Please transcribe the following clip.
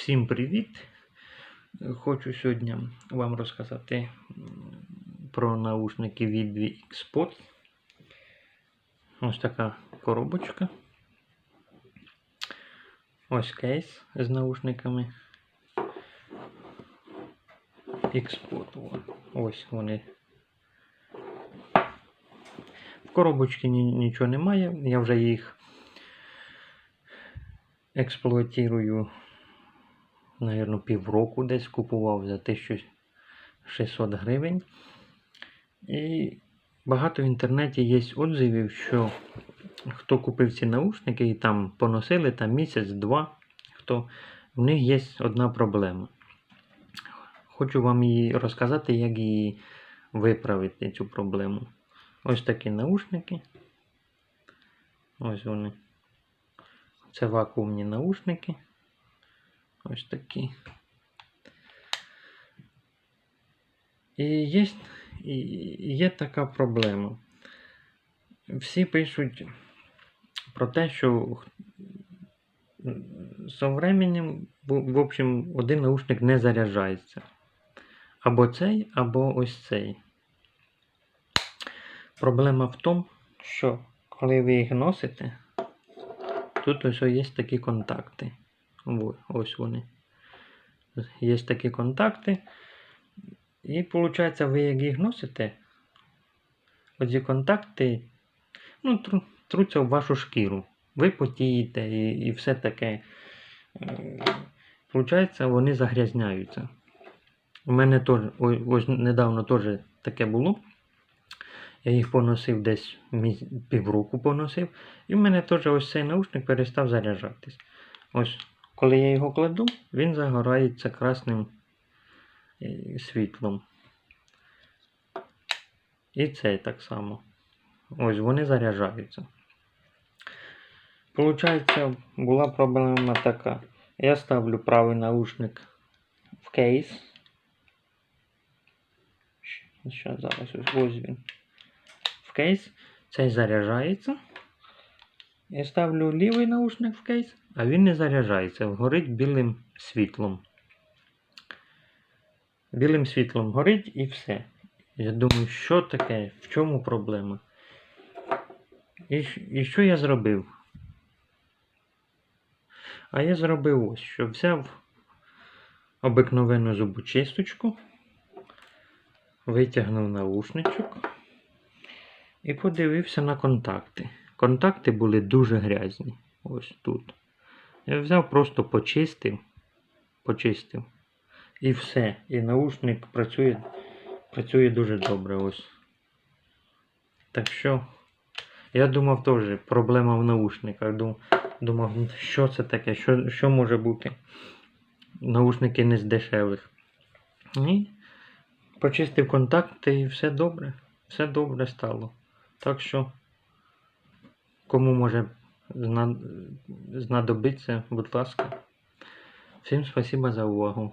Всім привіт! Хочу сьогодні вам розказати про наушники від Xpod. Ось така коробочка. Ось кейс з наушниками. Xpod. Ось вони. В коробочці нічого немає. Я вже їх експлуатирую Наверно, півроку десь купував за 1600 гривень. І багато в інтернеті є отзивів, що хто купив ці наушники і там поносили там місяць-два, хто в них є одна проблема. Хочу вам її розказати, як її виправити цю проблему. Ось такі наушники. Ось вони. Це вакуумні наушники. Ось такі. І є, і є така проблема. Всі пишуть про те, що з временем, в общем, один наушник не заряджається. Або цей, або ось цей. Проблема в тому, що коли ви їх носите, тут ось є такі контакти. Ось вони. Є такі контакти. І виходить, ви як їх носите, оці контакти ну, тру, труться в вашу шкіру. Ви потієте і, і все таке. Получається, вони загрязняються. У мене теж, ось недавно теж таке було. Я їх поносив десь півроку поносив. І в мене теж ось цей наушник перестав заряджатись. Ось, коли я його кладу, він загорається красним е, світлом. І цей так само. Ось вони заряджаються. Получається, була проблема така. Я ставлю правий наушник в кейс. Зараз ось ось він. В кейс. Цей заряджається. Я ставлю лівий наушник в кейс, а він не заряджається, горить білим світлом. Білим світлом горить і все. Я думаю, що таке, в чому проблема? І, і що я зробив? А я зробив ось, що взяв обикновену зубочисточку, витягнув наушничок і подивився на контакти. Контакти були дуже грязні. Ось тут. Я взяв, просто почистив, почистив. І все. І наушник працює, працює дуже добре. Ось. Так що, я думав теж проблема в наушниках. Думав, «Ну, що це таке, що, що може бути? Наушники не з дешевих. І почистив контакти і все добре. Все добре стало. Так що, кому може знадобиться, будь ласка. Всім спасибо за увагу.